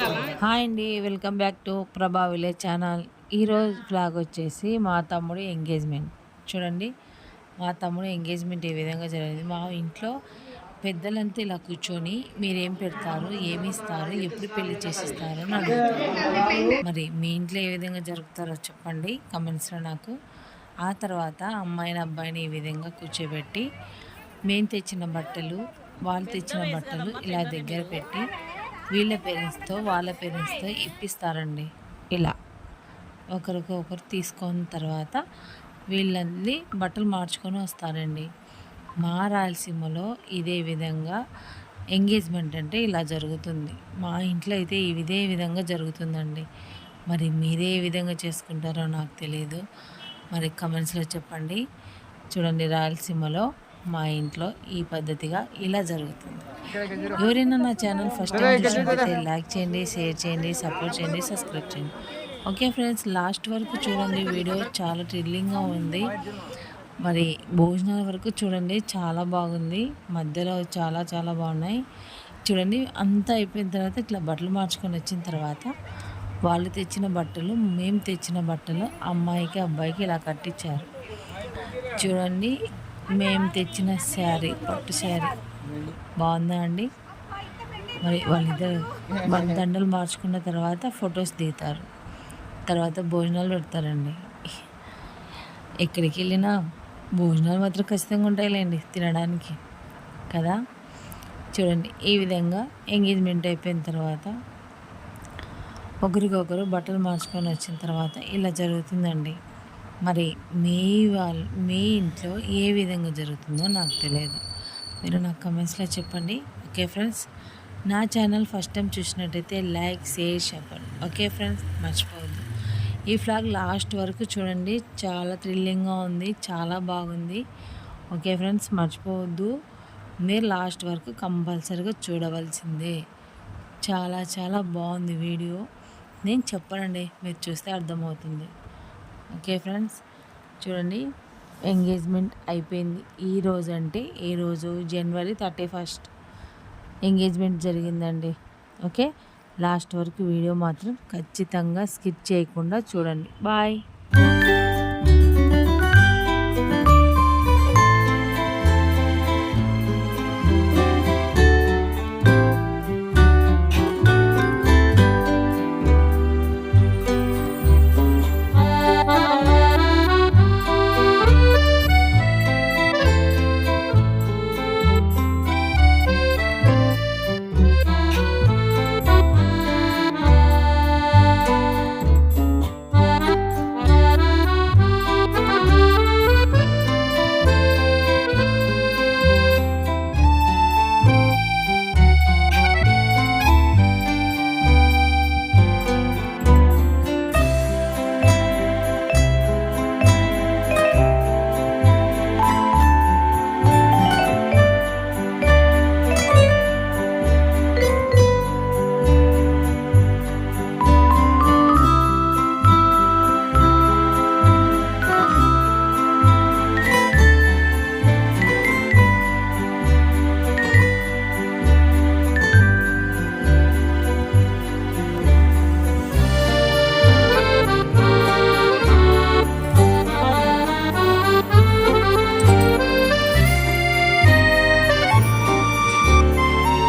Hi అండి welcome back to Prabha village channel. ఈరోజు vlog వచ్చేసి మా తమ్ముడు ఎంగేజ్మెంట్. చూడండి మా తమ్ముడు ఎంగేజ్మెంట్ ఏ విధంగా జరిగింది మా ఇంట్లో పెద్దలంతా ఇలా కూర్చొని మీరేం పెడతారు ఏమి ఇస్తారు ఎప్పుడు పెళ్ళి చేసిస్తారు అని అడుగుతారు. మరి మీ ఇంట్లో ఏ విధంగా జరుగుతారో చెప్పండి కమెంట్స్లో నాకు. ఆ తర్వాత అమ్మాయిని అబ్బాయిని ఈ విధంగా కూర్చోబెట్టి మేము తెచ్చిన బట్టలు వాళ్ళు తెచ్చిన బట్టలు ఇలా దగ్గర పెట్టి వీళ్ళ పేరెంట్స్తో వాళ్ళ పేరెంట్స్తో ఇప్పిస్తారండి. ఇలా. ఒకరికి ఒకరు తీసుకున్న తర్వాత వీళ్ళని బట్టలు మార్చుకొని వస్తారండి. మా రాయలసీమలో ఇదే విధంగా ఎంగేజ్మెంట్ అంటే ఇలా జరుగుతుంది. మా ఇంట్లో అయితే ఇదే విధంగా జరుగుతుందండి. మరి మీరే విధంగా చేసుకుంటారో నాకు తెలియదు మరి కమెంట్స్లో చెప్పండి. చూడండి రాయలసీమలో మా ఇంట్లో ఈ పద్ధతిగా ఇలా జరుగుతుంది. ఎవరైనా నా ఛానల్ ఫస్ట్ టైం చూసినట్లయితే లైక్ చేయండి షేర్ చేయండి సపోర్ట్ చేయండి సబ్స్క్రైబ్ చేయండి. ఓకే ఫ్రెండ్స్ లాస్ట్ వరకు చూడండి వీడియో చాలా థ్రిల్లింగ్గా ఉంది. మరి భోజనాల వరకు చూడండి చాలా బాగుంది. మధ్యలో చాలా చాలా బాగున్నాయి. చూడండి అంతా అయిపోయిన తర్వాత ఇట్లా బట్టలు మార్చుకొని వచ్చిన తర్వాత వాళ్ళు తెచ్చిన బట్టలు మేము తెచ్చిన బట్టలు అమ్మాయికి అబ్బాయికి ఇలా కట్టించారు. చూడండి మేము తెచ్చిన శారీ పట్టు శారీ. బాగుందా అండి? మరి వాళ్ళిద్దరు వాళ్ళ దండలు మార్చుకున్న తర్వాత ఫొటోస్ దిగుతారు. తర్వాత భోజనాలు పెడతారండి. ఎక్కడికి వెళ్ళినా భోజనాలు మాత్రం ఖచ్చితంగా ఉంటాయిలేండి తినడానికి. కదా? చూడండి ఈ విధంగా ఎంగేజ్మెంట్ అయిపోయిన తర్వాత ఒకరికొకరు బట్టలు మార్చుకొని వచ్చిన తర్వాత ఇలా జరుగుతుందండి. మరి మీ వాళ్ళ మీ ఇంట్లో ఏ విధంగా జరుగుతుందో నాకు తెలియదు. మీరు నాకు కమెంట్స్లో చెప్పండి. ఓకే ఫ్రెండ్స్ నా ఛానల్ ఫస్ట్ టైం చూసినట్టయితే లైక్ షేర్ చెప్పండి ఓకే ఫ్రెండ్స్ మర్చిపోవద్దు. ఈ ఫ్లాగ్ లాస్ట్ వరకు చూడండి. చాలా థ్రిల్లింగ్గా ఉంది. చాలా బాగుంది. ఓకే ఫ్రెండ్స్ మర్చిపోవద్దు. మీరు లాస్ట్ వరకు కంపల్సరీగా చూడవలసిందే. చాలా చాలా బాగుంది వీడియో నేను చెప్పనండి. మీరు చూస్తే అర్థమవుతుంది. ఓకే ఫ్రెండ్స్ చూడండి. ఎంగేజ్మెంట్ అయిపోయింది. ఈ రోజు అంటే ఏ రోజు జనవరి థర్టీ ఫస్ట్ ఎంగేజ్మెంట్ జరిగిందండి. ఓకే? లాస్ట్ వరకు వీడియో మాత్రం ఖచ్చితంగా స్కిప్ చేయకుండా చూడండి. బాయ్.